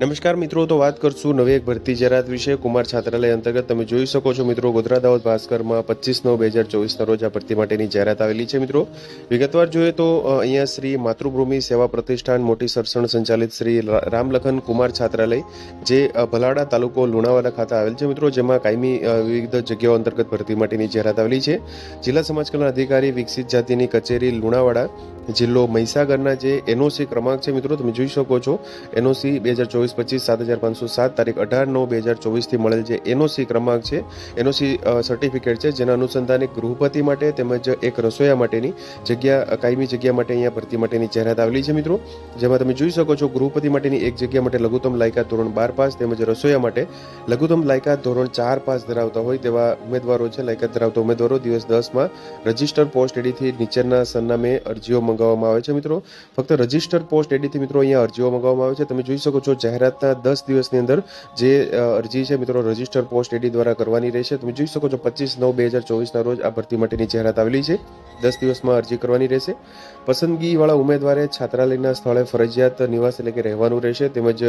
નમસ્કાર મિત્રો, તો વાત કરશું નવી એક ભરતી જાહેરાત વિશે. કુમાર છાત્રાલય અંતર્ગત તમે જોઈ શકો છો મિત્રો ગોધરા દાહોદ ભાસ્કરમાં પચીસ નવ બે હજાર ચોવીસના રોજ આ ભરતી માટેની જાહેરાત આવેલી છે મિત્રો. વિગતવાર જોઈએ તો અહીંયા શ્રી માતૃભૂમિ સેવા પ્રતિષ્ઠાન મોટી સરસણ સંચાલિત શ્રી રામલખન કુમાર છાત્રાલય, જે ભલાડા તાલુકો લુણાવાડા ખાતે આવેલ છે મિત્રો, જેમાં કાયમી વિવિધ જગ્યાઓ અંતર્ગત ભરતી માટેની જાહેરાત આવેલી છે. જિલ્લા સમાજ કલ્યાણ અધિકારી વિકસિત જાતિની કચેરી લુણાવાડા, જિલ્લો મહીસાગરના જે એનઓસી ક્રમાંક છે મિત્રો, તમે જોઈ શકો છો. એનઓસી બે હજાર ચોવીસ પચીસ સાત હજાર પાંચસો સાત તારીખ અઢાર નવ બે હજાર ચોવીસથી મળેલ જે એનઓસી ક્રમાંક છે, એનઓસી સર્ટિફિકેટ છે, જેના અનુસંધાને ગૃહપતિ માટે તેમજ એક રસોયા માટેની જગ્યા કાયમી જગ્યા માટે અહીંયા ભરતી માટેની જાહેરાત આવેલી છે મિત્રો. જેમાં તમે જોઈ શકો છો ગૃહપતિ માટેની એક જગ્યા માટે લઘુત્તમ લાયકાત ધોરણ બાર પાસ તેમજ રસોયા માટે લઘુત્તમ લાયકાત ધોરણ ચાર પાસ ધરાવતા હોય તેવા ઉમેદવારો છે. લાયકાત ધરાવતા ઉમેદવારો દિવસ દસમાં રજિસ્ટર પોસ્ટ એડીથી નીચેના સરનામે અરજીઓ મંગાવવામાં આવે છે મિત્રો. ફક્ત રજિસ્ટર પોસ્ટ એડીથી મિત્રો અહીંયા અરજીઓ મંગાવવામાં આવે છે. તમે જોઈ શકો છો જાહેરાતના દસ દિવસની અંદર જે અરજી છે મિત્રો રજિસ્ટર પોસ્ટ એડી દ્વારા કરવાની રહેશે. તમે જોઈ શકો છો પચીસ નવ બે હજાર ચોવીસના રોજ આ ભરતી માટેની જાહેરાત આવેલી છે. દસ દિવસમાં અરજી કરવાની રહેશે. પસંદગીવાળા ઉમેદવારે છાત્રાલયના સ્થળે ફરજિયાત નિવાસ એટલે કે રહેવાનું રહેશે. તેમજ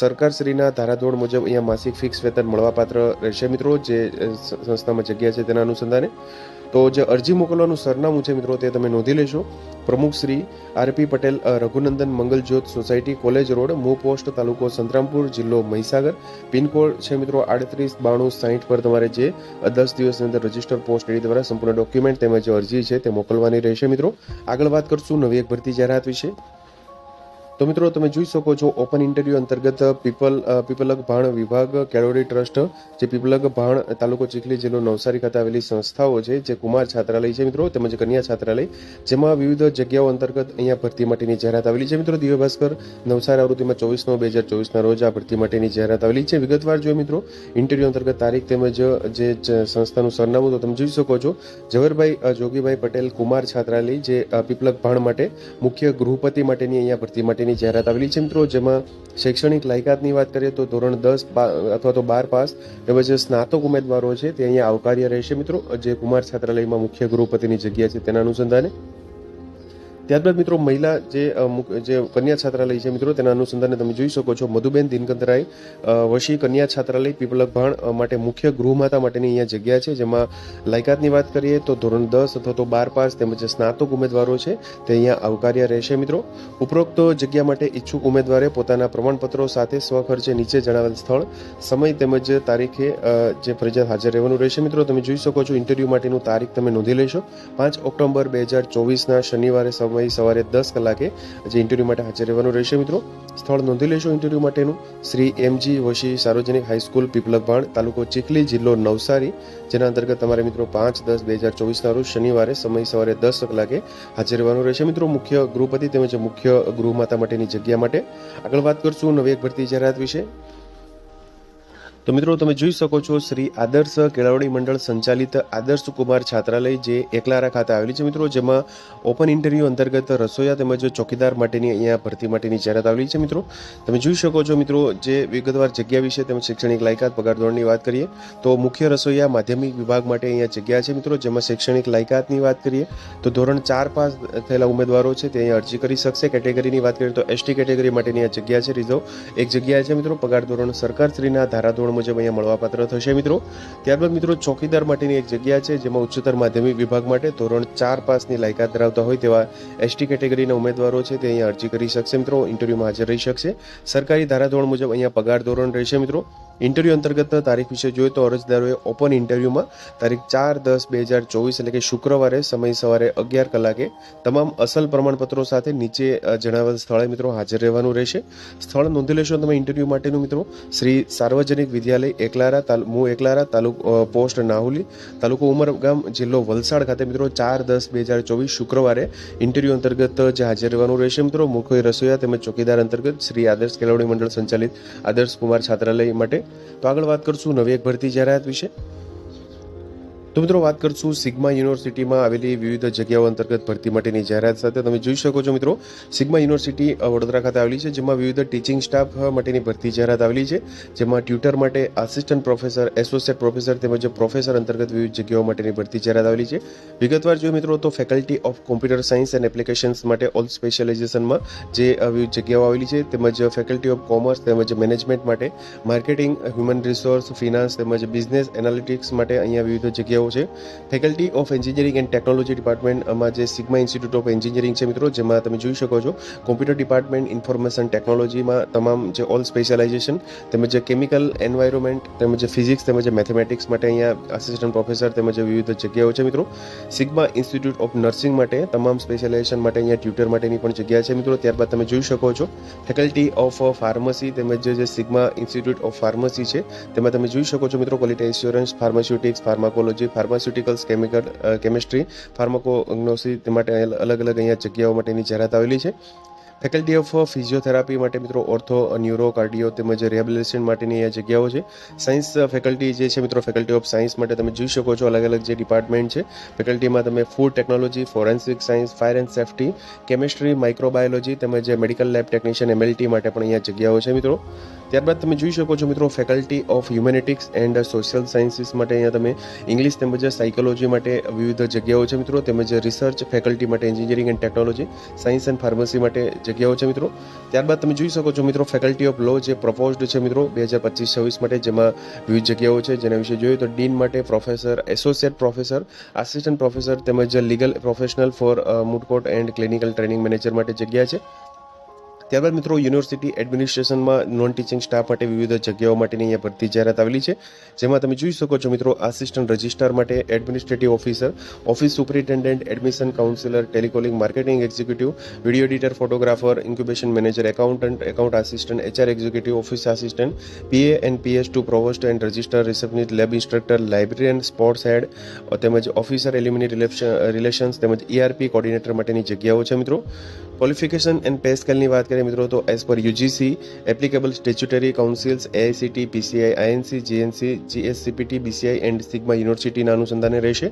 સરકારશ્રીના ધારાધોરણ મુજબ અહીંયા માસિક ફિક્સ વેતન મળવાપાત્ર રહેશે મિત્રો, જે સંસ્થામાં જગ્યા છે તેના અનુસંધાને. તો જે અરજી મોકલવાનું સરનામું છે મિત્રો, તે તમે નોંધી લેશો. પ્રમુખ Shri R P Patel Raghunandan Mangaljyot society, college road, મૂ પોસ્ટ, તાલુકો સંતરામપુર, જિલ્લો મહીસાગર. પિનકોડ છે મિત્રો, આડત્રીસ, બાણું સાહીઠ પર તમારે જે દસ દિવસની અંદર રજિસ્ટર પોસ્ટ એડી દ્વારા સંપૂર્ણ ડોક્યુમેન્ટ તેમજ અરજી છે તે મોકલવાની રહેશે મિત્રો. આગળ વાત કરશું નવી એક ભરતી જાહેરાત વિશે. તો મિત્રો, તમે જોઈ શકો છો ઓપન ઇન્ટરવ્યુ અંતર્ગત પીપલ પીપલગ ભાણ વિભાગ, કેળવણી ટ્રસ્ટ, જે પીપલગ ભાણ તાલુકો ચીખલી જિલ્લો નવસારી ખાતે આવેલી સંસ્થાઓ છે, જે કુમાર છાત્રાલય છે મિત્રો, તેમજ કન્યા છાત્રાલય, જેમાં વિવિધ જગ્યાઓ અંતર્ગત અહીંયા ભરતી માટેની જાહેરાત આવેલી છે મિત્રો. દિવ્ય ભાસ્કર નવસારી આવૃત્તિમાં ચોવીસ નવ, બે હજાર ચોવીસના રોજ આ ભરતી માટેની જાહેરાત આવેલી છે. વિગતવાર જોઈએ મિત્રો ઇન્ટરવ્યુ અંતર્ગત તારીખ તેમજ જે સંસ્થાનું સરનામું, તો તમે જોઈ શકો છો, ઝવેરભાઈ જોગીભાઈ પટેલ કુમાર છાત્રાલય, જે પીપલગ ભાણ માટે મુખ્ય ગૃહપતિ માટેની અહીંયા ભરતી માટેની જાહેરાત આવેલી છે મિત્રો, જેમાં શૈક્ષણિક લાયકાતની વાત કરીએ તો ધોરણ દસ અથવા તો બાર પાસ તેમજ સ્નાતક ઉમેદવારો છે તે અહીંયા આવકાર્ય રહેશે મિત્રો. જે કુમાર છાત્રાલયમાં મુખ્ય ગૃહપતિની જગ્યા છે તેના અનુસંધાને ત્યારબાદ મિત્રો મહિલા જે જે કન્યા છાત્રાલય છે મિત્રો, તેના અનુસંધાને તમે જોઈ શકો છો. મધુબેન દિનકંતરાય વશી કન્યા છાત્રાલય પીપલક ભાણ માટે મુખ્ય ગૃહમાતા માટેની અહીંયા જગ્યા છે. જેમાં લાયકાતની વાત કરીએ તો ધોરણ દસ અથવા તો બાર પાસ તેમજ સ્નાતક ઉમેદવારો છે તે અહીંયા આવકાર્ય રહેશે મિત્રો. ઉપરોક્ત જગ્યા માટે ઈચ્છુક ઉમેદવારે પોતાના પ્રમાણપત્રો સાથે સ્વખર્ચે નીચે જણાવેલ સ્થળ, સમય તેમજ તારીખે જે ફરજિયાત હાજર રહેવાનું રહેશે મિત્રો. તમે જોઈ શકો છો, ઇન્ટરવ્યૂ માટેનું તારીખ તમે નોંધી લેશો. પાંચ ઓક્ટોબર બે હજાર ચોવીસના શનિવારે સમય સવારે દસ કલાકે જે ઇન્ટરવ્યૂ માટે હાજર રહેવાનું રહેશે મિત્રો. સ્થળ નોંધી લેશો ઇન્ટરવ્યૂ માટેનું. શ્રી એમજી વશી સાર્વજનિક હાઈસ્કૂલ પીપલકભાણ તાલુકો ચીખલી જિલ્લો નવસારી, જેના અંતર્ગત તમારે મિત્રો પાંચ દસ બે હજાર ચોવીસના રોજ શનિવારે સમય સવારે દસ કલાકે હાજર રહેવાનું રહેશે મિત્રો. મુખ્ય ગૃહપતિ તેમજ મુખ્ય ગૃહમાતા માટેની જગ્યા માટે આગળ વાત કરશું નવી એક ભરતી જાહેરાત વિશે. તો મિત્રો તમે જોઈ શકો છો શ્રી આદર્શ કેળવણી મંડળ સંચાલિત આદર્શ કુમાર છાત્રાલય જે એકલારા ખાતે આવેલી છે મિત્રો, જેમાં ઓપન ઇન્ટરવ્યૂ અંતર્ગત રસોઈયા તેમજ ચોકીદાર માટેની અહીંયા ભરતી માટેની જાહેરાત આવેલી છે મિત્રો. તમે જોઈ શકો છો મિત્રો, જે વિગતવાર જગ્યા વિશે તેમજ શૈક્ષણિક લાયકાત, પગાર ધોરણની વાત કરીએ, તો મુખ્ય રસોઈયા માધ્યમિક વિભાગ માટે અહીંયા જગ્યા છે મિત્રો, જેમાં શૈક્ષણિક લાયકાતની વાત કરીએ, તો ધોરણ ચાર પાસ થયેલા ઉમેદવારો છે તે અહીંયા અરજી કરી શકશે. કેટેગરીની વાત કરીએ તો એસટી કેટેગરી માટેની આ જગ્યા છે, રિઝર્વ. એક જગ્યા છે મિત્રો, પગાર ધોરણ સરકારશ્રીના ધારાધોરણ મુજબ અહીંયા મળવાપાત્ર થશે મિત્રો. ત્યારબાદ મિત્રો, ચોકીદાર માટેની એક જગ્યા છે જેમાં ઉચ્ચતર માધ્યમિક વિભાગ માટે ધોરણ ચાર પાસની લાયકાત ધરાવતા હોય તેવા એસટી કેટેગરીના ઉમેદવારો છે તે અહીંયા અરજી કરી શકશે મિત્રો. ઇન્ટરવ્યુમાં હાજર રહી શકશે. સરકારી ધારાધોરણ મુજબ અહીંયા પગાર ધોરણ રહેશે મિત્રો. ઇન્ટરવ્યૂ અંતર્ગત તારીખ વિશે જોઈએ તો અરજદારોએ ઓપન ઇન્ટરવ્યૂમાં તારીખ ચાર દસ બે હજાર ચોવીસ એટલે કે શુક્રવારે સમય સવારે અગિયાર કલાકે તમામ અસલ પ્રમાણપત્રો સાથે નીચે જણાવેલ સ્થળે મિત્રો હાજર રહેવાનું રહેશે. સ્થળ નોંધી લેશો તમે ઇન્ટરવ્યૂ માટેનું મિત્રો શ્રી સાર્વજનિક વિદ્યાલય એકલારા તાલુ, મુ એકલારા તાલુકો પોસ્ટ નાહુલી, તાલુકો ઉમરગામ જિલ્લો વલસાડ ખાતે મિત્રો ચાર દસ બે હજાર ચોવીસ શુક્રવારે ઇન્ટરવ્યૂ અંતર્ગત જે હાજર રહેવાનું રહેશે મિત્રો. મુખ્ય રસોઈયા તેમજ ચોકીદાર અંતર્ગત શ્રી આદર્શ કેળવણી મંડળ સંચાલિત આદર્શ કુમાર છાત્રાલય માટે. તો આગળ વાત કરશું નવી એક ભરતી જાહેરાત વિશે. મિત્રો વાત કરશું સિગ્મા યુનિવર્સિટીમાં આવેલી વિવિધ જગ્યાઓ અંતર્ગત ભરતી માટેની જાહેરાત સાથે. તમે જોઈ શકો છો મિત્રો, સિગ્મા યુનિવર્સિટી વડોદરા ખાતે આવેલી છે, જેમાં વિવિધ ટીચિંગ સ્ટાફ માટેની ભરતી જાહેરાત આવેલી છે, જેમાં ટ્યુટર માટે આસિસ્ટન્ટ પ્રોફેસર એસોસિએટ પ્રોફેસર તેમજ પ્રોફેસર અંતર્ગત વિવિધ જગ્યાઓ માટેની ભરતી જાહેરાત આવેલી છે. વિગતવાર જોઈએ મિત્રો, તો faculty of computer science and applications માટે ઓલ સ્પેશિયલાઇઝેશનમાં જે વિવિધ જગ્યાઓ આવેલી છે, તેમજ ફેકલ્ટી ઓફ કોમર્સ તેમજ મેનેજમેન્ટ માટે માર્કેટિંગ હ્યુમન રિસોર્સ ફિનાન્સ તેમજ બિઝનેસ એનાલિટિક્સ માટે અહીંયા વિવિધ જગ્યાઓ છે. Faculty of engineering and technology ડિપાર્ટમેન્ટમાં જે સિગ્મા ઇન્સ્ટિટ્યૂટ ઓફ એન્જિનિયરિંગ છે મિત્રો, જેમાં તમે જોઈ શકો છો કોમ્પ્યુટર ડિપાર્ટમેન્ટ ઇન્ફોર્મેશન ટેકનોલોજીમાં તમામ જે ઓલ સ્પેશિયલાઇઝેશન તેમજ કેમિકલ એન્વાયરમેન્ટ તેમજ ફિઝિક્સ તેમજ મેથેમેટિક્સ માટે અહીંયા આસિસ્ટન્ટ પ્રોફેસર તેમજ વિવિધ જગ્યાઓ છે મિત્રો. સિગ્મા ઇન્સ્ટિટ્યૂટ ઓફ નર્સિંગ માટે તમામ સ્પેશિયલાઇઝેશન માટે અહીંયા ટ્યુટર માટેની પણ જગ્યા છે મિત્રો. ત્યારબાદ તમે જોઈ શકો છો ફેકલ્ટી ઓફ ફાર્મસી તેમજ જે સિગ્મા ઇન્સ્ટિટ્યૂટ ઓફ ફાર્મસી છે, તેમાં તમે જોઈ શકો છો મિત્રો quality assurance pharmaceutics pharmacology pharmaceuticals chemical chemistry તે માટે અલગ અલગ અહીંયા જગ્યાઓ માટેની જાહેરાત આવેલી છે. ફેકલ્ટી ઓફ ફિઝિયોથેરાપી માટે મિત્રો ઓર્થો ન્યુરો કાર્ડિયો તેમજ રિહેબિલિટેશન માટેની અહીંયા જગ્યાઓ છે. સાયન્સ ફેકલ્ટી જે છે મિત્રો ફેકલ્ટી ઓફ સાયન્સ માટે તમે જોઈ શકો છો અલગ અલગ જે ડિપાર્ટમેન્ટ છે. ફેકલ્ટીમાં તમે food technology forensic science fire and safety chemistry microbiology તેમજ મેડિકલ લેબ ટેકનિશિયન એમએલટી માટે પણ અહીંયા જગ્યાઓ છે મિત્રો. ત્યારબાદ તમે જોઈ શકો છો મિત્રો faculty of humanities and social sciences માટે અહીંયા તમે ઇંગ્લિશ તેમજ સાયકોલોજી માટે વિવિધ જગ્યાઓ છે મિત્રો. તેમજ રિસર્ચ ફેકલ્ટી માટે engineering and technology science and pharmacy માટે જગ્યાઓ છે મિત્રો. ત્યારબાદ તમે જોઈ શકો છો મિત્રો ફેકલ્ટી ઓફ લો જે પ્રપોઝડ છે મિત્રો, બે હજાર પચીસ છવ્વીસ માટે, જેમાં વિવિધ જગ્યાઓ છે. જેના વિશે જોઈએ તો ડીન માટે professor associate professor assistant professor તેમજ legal professional for moot court and clinical training manager માટે જગ્યા છે. ત્યારબાદ મિત્રો, યુનિવર્સિટી એડમિનિસ્ટ્રેશનમાં નોન ટીચિંગ સ્ટાફ માટે વિવિધ જગ્યાઓ માટેની અહીંયા ભરતી જાહેરાત આવેલી છે. જેમાં તમે જોઈ શકો છો મિત્રો આસિસ્ટન્ટ રજિસ્ટ્રાર માટે administrative officer office superintendent admission counsellor telecalling marketing executive video editor photographer incubation manager accountant account assistant HR executive office assistant PA and PS to provost and register receptionist lab instructor librarian sports head તેમજ officer alumni relations તેમજ ERP coordinator માટેની જગ્યાઓ છે મિત્રો. Qualification and pay સ્કેલની વાત કરીએ મિત્રો, તો as per UGC applicable statutory councils AICT PCI INC GNC GSCPT BCI and Sigma યુનિવર્સિટીના અનુસંધાને રહેશે.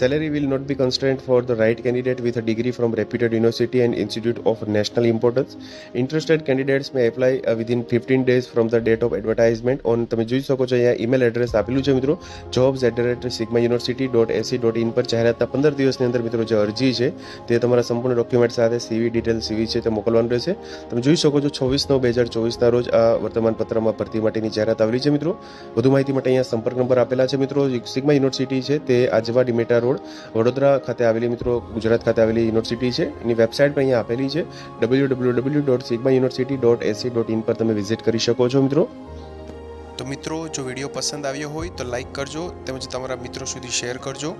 Salary will not be constant for the right candidate with a degree from reputed university and institute of national importance interested candidates may apply within fifteen days from the date of advertisement on તમે જોઈ શકો છો, અહીંયા email address આપેલું છે, મિત્રો. Jobs at the rate Sigma university dot AC dot in પર જાહેરાતના પંદર દિવસની અંદર, મિત્રો, જે અરજી છે, તે તમારા સંપૂર્ણ ડોક્યુમેન્ટ સાથે સીવી ડિટેલ સીવી છે, તે મોકલવાનું રહેશે. તમે જોઈ શકો છો છવ્વીસ નવ બે હજાર ચોવીસના રોજ આ વર્તમાનપત્રમાં ભરતી માટેની જાહેરાત આવેલી છે મિત્રો. વધુ માહિતી માટે અહીંયા સંપર્ક નંબર આપેલા છે મિત્રો. સિગ્મા યુનિવર્સિટી છે તે આજવા ડિમેટા રોડ, વડોદરા ખાતે આવેલી મિત્રો, ગુજરાત ખાતે આવેલી યુનિવર્સિટી છે. એની વેબસાઇટ પણ અહીંયા આપેલી છે. W W W dot Sigma university dot AC dot in પર તમે વિઝિટ કરી શકો છો મિત્રો. તો મિત્રો, જો વીડિયો પસંદ આવ્યો હોય તો લાઇક કરજો તેમજ તમારા મિત્રો સુધી શેર કરજો.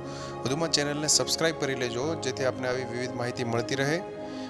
વધુમાં ચેનલને સબસ્ક્રાઇબ કરી લેજો જેથી આપને આવી વિવિધ માહિતી મળતી રહે.